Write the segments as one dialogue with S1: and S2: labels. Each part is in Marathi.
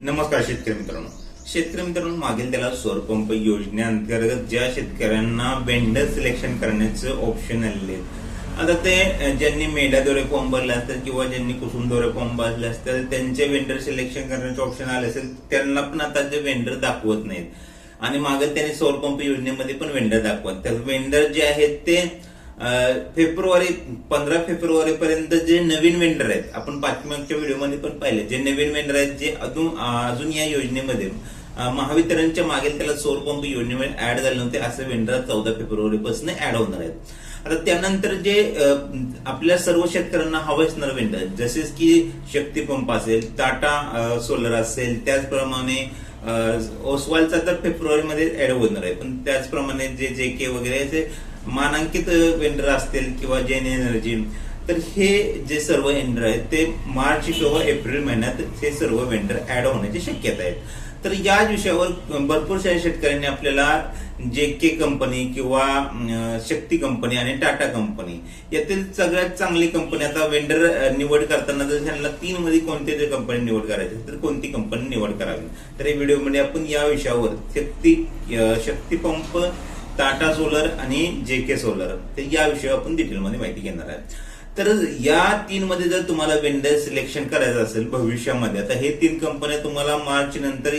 S1: नमस्कार शेतकरी मित्रांनो. शेतकरी मित्रांनो मागील त्याला सौर पंप योजनेअंतर्गत ज्या शेतकऱ्यांना वेंडर सिलेक्शन करण्याचं ऑप्शन आलेले आता ते ज्यांनी मेढ्याद्वारे फॉर्म भरले असतात किंवा ज्यांनी कुसुमद्वारे फॉर्म भरले असतात त्यांचे वेंडर सिलेक्शन करण्याचे ऑप्शन आले असेल त्यांना पण आता ते वेंडर दाखवत नाहीत. आणि मागे त्यांनी सौर पंप योजनेमध्ये पण वेंडर दाखवत. तर वेंडर जे आहेत ते फेब्रुवारी पंधरा फेब्रुवारी पर्यंत जे नवीन वेंडर आहेत आपण पाठीमागच्या व्हिडिओमध्ये पण पाहिले जे नवीन वेंडर आहेत जे अजून अजून या योजनेमध्ये महावितरणच्या मागील त्याला सौर पंप योजनेमध्ये ऍड झाले नव्हते असे वेंडर चौदा फेब्रुवारी पासून ऍड होणार आहेत. आता त्यानंतर जे आपल्या सर्व शेतकऱ्यांना हवं असणार वेंडर जसेच की शक्ती पंप असेल टाटा सोलर असेल त्याचप्रमाणे ओसवालचा तर फेब्रुवारीमध्ये ऍड होणार आहे पण त्याचप्रमाणे जे जे के वगैरे जे मानांकित वेंडर असतील किंवा जेन एनर्जी तर हे जे सर्व वेंडर आहेत ते मार्च किंवा एप्रिल महिन्यात हे सर्व वेंडर ऍड होण्याची शक्यता आहे. तर या विषयावर भरपूर साऱ्या शेतकऱ्यांनी आपल्याला जे के कंपनी किंवा शक्ती कंपनी आणि टाटा कंपनी यातील सगळ्यात चांगली कंपनी आता वेंडर निवड करताना जर त्यांना तीन मध्ये कोणते जर कंपनी निवड करायची तर कोणती कंपनी निवड करावी? तर या व्हिडिओमध्ये आपण या विषयावर Shakti Shakti pump Tata solar आणि जे के सोलर तर या आपण डिटेलमध्ये माहिती घेणार आहे तर या तीन मध्ये जर तुम्हाला वेंडर सिलेक्शन करायचं असेल भविष्यामध्ये आता हे तीन कंपन्या तुम्हाला मार्च नंतर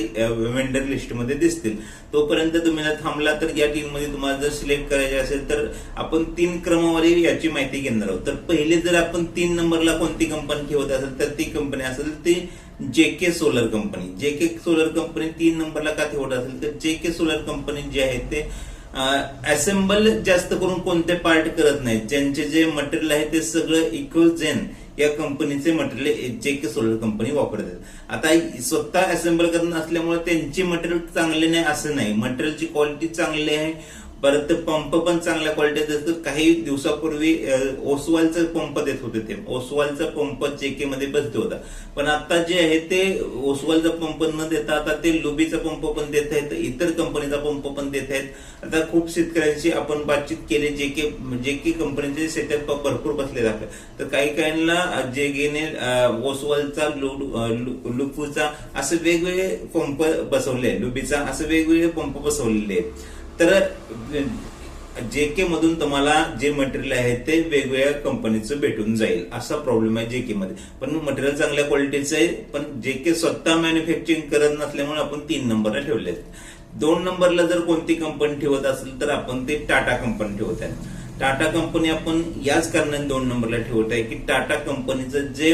S1: वेंडर लिस्टमध्ये दिसतील. तोपर्यंत तुम्ही जर थांबला तर या तीन मध्ये तुम्हाला जर सिलेक्ट करायचे असेल तर आपण तीन क्रमवारी याची माहिती घेणार आहोत. तर पहिले जर आपण तीन नंबरला कोणती कंपनी ठेवत असेल तर ती कंपनी असेल ती जे के सोलर कंपनी जे के सोलर कंपनी तीन नंबरला का ठेवत असेल तर जे के सोलर कंपनी जे आहे ते असेंबल जास्त करून कोणते पार्ट करत नाहीत. ज्यांचे जे मटेरियल आहे ते सगळं इकोजेन या कंपनीचे मटेरियल जे के सोलर कंपनी वापरतात. आता स्वतः असेंबल करत असल्यामुळे त्यांची मटेरियल चांगले नाही असं नाही. मटेरियलची क्वालिटी चांगली आहे परत पंप पण चांगल्या क्वालिटीचे असतात काही दिवसापूर्वी ओसवालचा पंप देत होते ते. ओसवालचा पंप जेके मध्ये बसत होता. पण आता जे आहे ते ओसवालचा पंप न देता आता ते लुबीचा पंप पण देत आहेत इतर कंपनीचा पंप पण देत आहेत. आता खूप शेतकऱ्यांशी आपण बातचीत केली. जे के जे कंपनीचे सेटअप भरपूर बसले जातात तर काही काहींना जेकेने ओसवालचा लुपूचा असे वेगवेगळे पंप बसवले. लुबीचा असे वेगवेगळे पंप बसवलेले आहेत. तर जे के मधून तुम्हाला जे मटेरियल आहे ते वेगवेगळ्या कंपनीचं भेटून जाईल. असा प्रॉब्लेम आहे जे के मध्ये. पण मटेरियल चांगल्या क्वालिटीचं आहे पण जे के स्वतः मॅन्युफॅक्चरिंग करत नसल्यामुळे आपण तीन नंबरला ठेवले आहेत दोन नंबरला जर कोणती कंपनी ठेवत असेल तर आपण ते टाटा कंपनी ठेवत आहे. टाटा कंपनी आपण याच कारणाने दोन नंबरला ठेवत आहे की टाटा कंपनीचं जे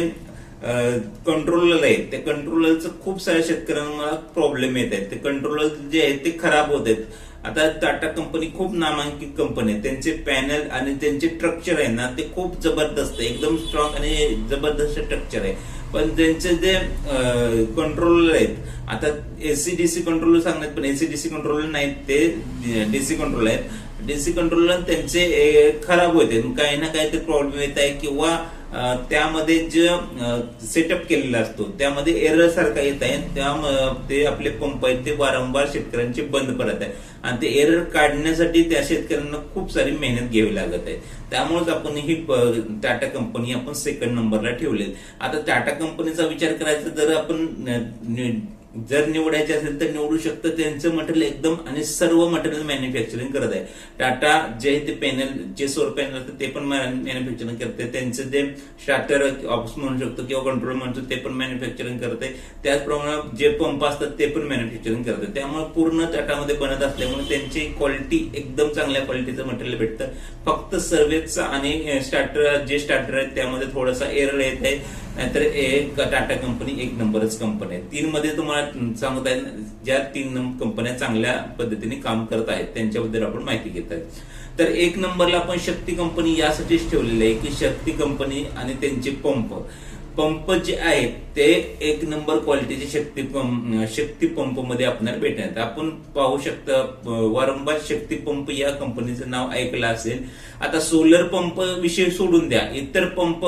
S1: कंट्रोलर आहे त्या कंट्रोलरचं खूप साऱ्या शेतकऱ्यांना प्रॉब्लेम येत आहेत. ते कंट्रोलर जे आहेत ते खराब होत आहेत. आता टाटा कंपनी खूप नामांकित कंपनी आहे. त्यांचे पॅनल आणि त्यांचे स्ट्रक्चर आहे ना ते खूप जबरदस्त आहे. एकदम स्ट्रॉंग आणि जबरदस्त स्ट्रक्चर आहे. पण त्यांचे जे कंट्रोलर आहेत आता एसी डीसी कंट्रोलर सांगण्यात पण एसी डीसी कंट्रोलर नाहीत ते डीसी कंट्रोलर आहेत. डीसी कंट्रोलर त्यांचे खराब होते काही ना काही ते प्रॉब्लेम येत आहे किंवा त्यामध्ये जे सेटअप केलेला असतो त्यामध्ये एरर सारखा येत आहे. त्या ते आपले पंप आहेत ते वारंवार शेतकऱ्यांचे बंद पडत आहे. आणि ते एरर काढण्यासाठी त्या शेतकऱ्यांना खूप सारी मेहनत घ्यावी लागत आहे. त्यामुळेच आपण ही टाटा कंपनी आपण सेकंड नंबरला ठेवले आता टाटा कंपनीचा विचार करायचा जर आपण जर निवडायचे असेल तर निवडू शकतं. त्यांचं मटेरियल एकदम आणि सर्व मटेरियल मॅन्युफॅक्चरिंग करत आहे. टाटा जे ते पॅनल जे सोर पॅनल असतं ते पण मॅन्युफॅक्चरिंग करते. त्यांचं जे स्टार्टर ऑफिस म्हणू शकतो किंवा कंट्रोल म्हणतो ते पण मॅन्युफॅक्चरिंग करते त्याचप्रमाणे जे पंप असतात ते पण मॅन्युफॅक्चरिंग करते त्यामुळे पूर्ण टाटामध्ये बनत असल्यामुळे त्यांची क्वालिटी एकदम चांगल्या क्वालिटीचं मटेरियल भेटतं. फक्त सर्वेचं आणि स्टार्टर जे स्टार्टर आहेत त्यामध्ये थोडासा एरर येत आहे. नाहीतर एक टाटा कंपनी एक नंबरच कंपनी आहे. तीन मध्ये तुम्हाला समुदाय ज्या तीन कंपन्या चांगल्या पद्धतीने काम करत आहेत त्यांच्याबद्दल आपण माहिती घेत आहे तर एक नंबरला आपण शक्ती कंपनी यासाठीच ठेवलेली आहे की शक्ती कंपनी आणि त्यांचे पंप पंप जे आहेत ते एक नंबर क्वालिटीचे शक्ती पंप शक्ती पंपमध्ये आपल्याला भेटणार आपण पाहू शकता वारंवार शक्ती पंप या कंपनीचं नाव ऐकलं असेल. आता सोलर पंप विषय सोडून द्या. इतर पंप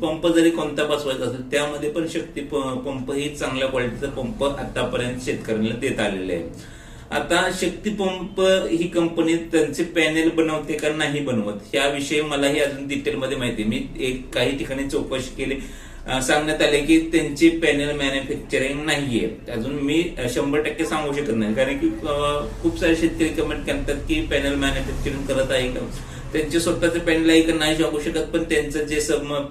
S1: पंप जरी कोणता बसवायचा असेल त्यामध्ये पण शक्ती पंप ही चांगल्या क्वालिटीचा पंप आतापर्यंत शेतकऱ्यांना देत आलेले आहे आता शक्ती पंप ही कंपनी त्यांचे पॅनेल बनवते का नाही बनवत याविषयी मलाही अजून डिटेलमध्ये माहिती आहे. मी एक काही ठिकाणी चौकशी केली. सांगण्यात आले की त्यांची पॅनल मॅन्युफॅक्चरिंग नाहीये अजून मी शंभर टक्के सांगू शकत नाही. कारण की खूप सारे शेतकरी कमेंट करतात की पॅनल मॅन्युफॅक्चरिंग करत आहे का? त्यांचे स्वतःचे पॅनल आहे का नाही सांगू शकत पण त्यांचं जे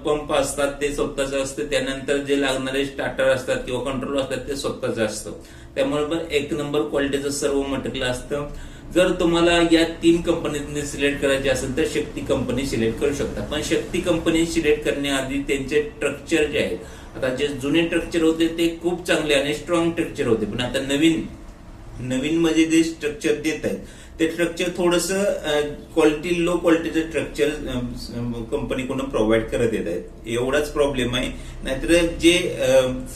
S1: पंप असतात ते स्वतःचं असतं. त्यानंतर जे लागणारे स्टार्टर असतात किंवा कंट्रोल असतात ते स्वतःच असतं. त्यामुळे पण एक नंबर क्वालिटीचं सर्व मटेरियल असतं. जर तुम्हाला या तीन कंपनीतून सिलेक्ट करायचे असेल तर शक्ती कंपनी सिलेक्ट करू शकता. पण शक्ती कंपनी सिलेक्ट करण्याआधी त्यांचे स्ट्रक्चर जे आहेत आता जे जुने स्ट्रक्चर होते ते खूप चांगले आणि स्ट्रॉंग स्ट्रक्चर होते. पण आता नवीन नवीन मध्ये जे स्ट्रक्चर देत आहेत ते स्ट्रक्चर थोडस क्वालिटी लो क्वालिटीचं स्ट्रक्चर कंपनीकडून प्रोव्हाइड करत येत आहेत. एवढाच प्रॉब्लेम आहे. नाहीतर जे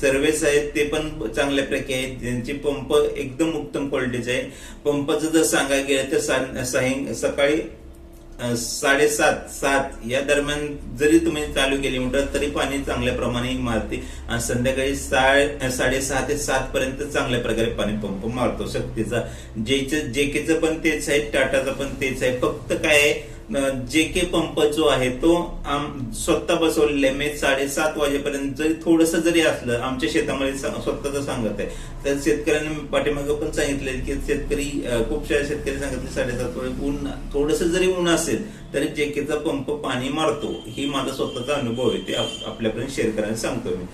S1: सर्व्हिस आहेत ते पण चांगल्या प्रकारे आहेत. त्यांचे पंप एकदम उत्तम क्वालिटीचे आहे. पंपाचं जर सांगायला गेलं तर सायं- सकाळी साडेसात सात या दरम्यान जरी तुम्ही चालू केली मोटर तरी पाणी चांगल्या प्रमाणे मारते आणि संध्याकाळी साडे साडेसहा ते सात पर्यंत चांगल्या प्रकारे पाणी पंप मारतो. शक्तीचा जेचं जेकेचं पण तेच आहे टाटाचं पण तेच आहे. फक्त काय आहे जे के पंप जो आहे तो आम- स्वतः बसवलेला आहे मी साडेसात वाजेपर्यंत जरी थोडस जरी असलं आमच्या शेतामध्ये स्वतःच सांगत आहे. तर शेतकऱ्यांनी पाठीमागं पण सांगितलं की शेतकरी खूप सारे शेतकरी सांगितले साडेसात वाजे ऊन थोडस जरी ऊन असेल तरी जेकेचा पंप पाणी मारतो ही माझा स्वतःचा अनुभव आहे. ते आपल्यापर्यंत शेअर करायला सांगतो मी.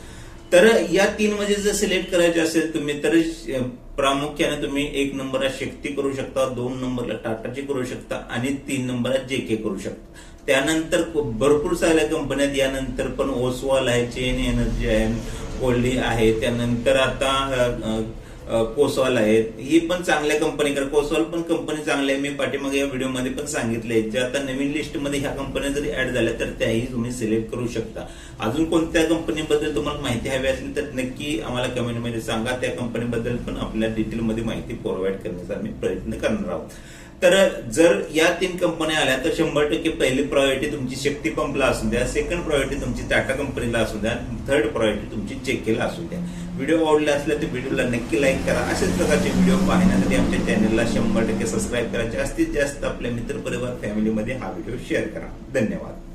S1: तर या तीन मध्ये जर सिलेक्ट करायचे असेल तुम्ही तर प्रामुख्याने तुम्ही एक नंबरला शक्ती करू शकता दोन नंबरला टाटाची करू शकता आणि तीन नंबरला जेके करू शकता. त्यानंतर भरपूर साऱ्या कंपन्यात यानंतर पण ओसवाल आहे चेन एनर्जी आहे कोल्डी आहे. त्यानंतर आता कोसॉल कोसवाल आहेत. ही पण चांगल्या कंपनी कारण कोसवाल पण कंपनी चांगली आहे. मी पाठीमागे या व्हिडिओमध्ये पण सांगितले जे आता नवीन लिस्टमध्ये ह्या कंपन्या जरी ऍड झाल्या तर त्याही तुम्ही सिलेक्ट करू शकता. अजून कोणत्या कंपनीबद्दल तुम्हाला माहिती हवी असेल तर नक्की आम्हाला कमेंटमध्ये सांगा. त्या कंपनीबद्दल पण आपल्या डिटेलमध्ये माहिती प्रोव्हाइड करण्याचा आम्ही प्रयत्न करणार आहोत. तर जर या तीन कंपन्या आल्या तर शंभर टक्के पहिली प्रायोरिटी तुमची शक्ती पंपला असू द्या. सेकंड प्रायोरिटी तुमची टाटा कंपनीला असू द्या. थर्ड प्रायोरिटी तुमची चेकेला असू द्या. व्हिडिओ आवडले असले तर व्हिडिओला नक्की लाईक करा. अशाच प्रकारचे व्हिडिओ पाहण्यासाठी आमच्या चॅनलला शंभर टक्के सबस्क्राईब करा. जास्तीत जास्त आपल्या मित्रपरिवार फॅमिलीमध्ये हा व्हिडिओ शेअर करा. धन्यवाद.